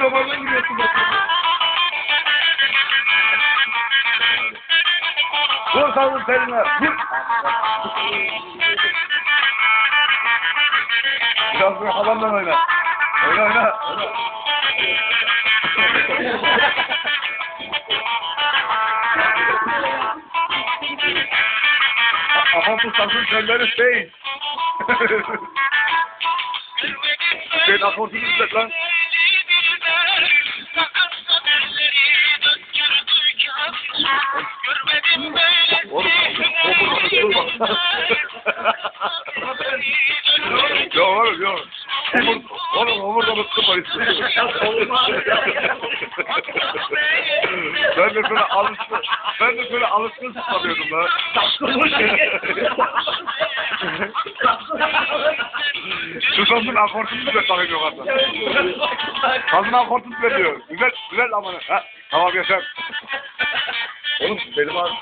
babama giriyorsun bakalım. Vur tavuk seninle. Git. Biraz sonra havanla oyna. Oyna oyna. Aha bu sakın kendileri değil. Ben akortu izlet lan. Oğlum, oğlum, Yok oğlum yok. Omur, oğlum omurda bıktım var Ben de böyle alışkın, ben de böyle alışkın tutamıyordum lan. Şu sözün akortunu düzelt bakayım yok hatta. Kadın akortunu düzeltiyor. Güzel, güzel aman. Ha, tamam yaşar. Oğlum benim ağrım.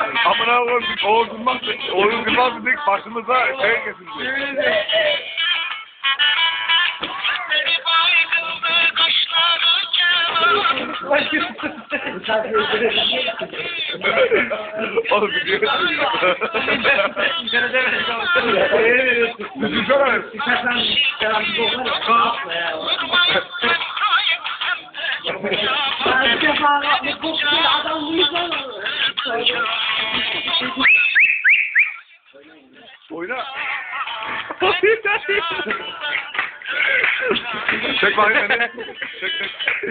Amına koyayım Oğuz Yılmaz, Oğuz Yılmaz dedik başımıza şey kesildi. Oğlum gidiyor. Düşünsene. Bir çek bakayım beni. Çek çek.